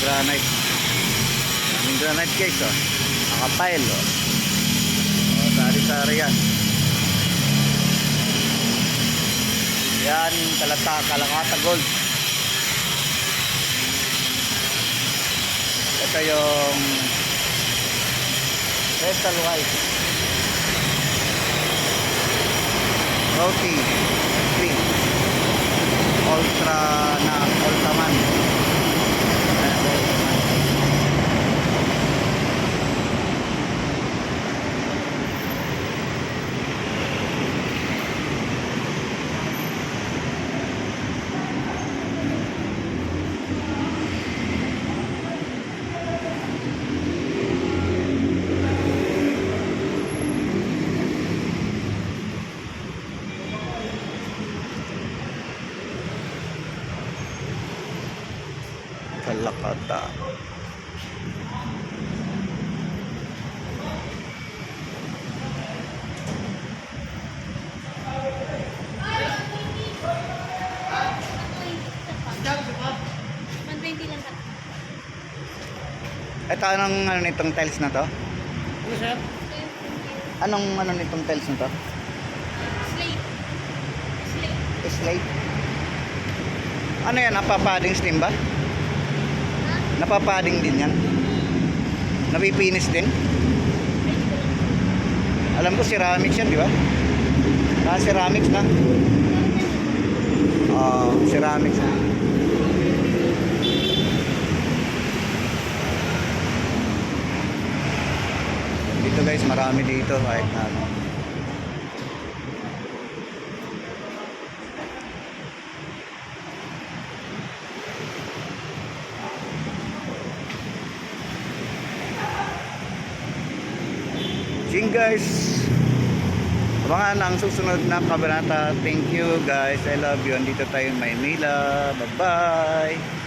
granite. Daming granite guys oh. Nakapile oh. Oh, sari-sari yan. Yan, kalata, kalakata gold. Ito yung Crystal White. Roti. Kalakata. Ito anong ano nitong tiles na to? Ano sir? Anong ano nitong tiles na to? Slate. Slate. Slate. Ano yan? Napapading steam ba? Napapading din yan? Napipinis din? Alam ko ceramics yan, di ba? Ah, ceramics na. Oo, ceramics na. Dito guys, marami dito kahit na ano. Ching guys. Abangan ang susunod na kabanata. Thank you guys. I love you. Andito tayo in Maynila. Bye-bye.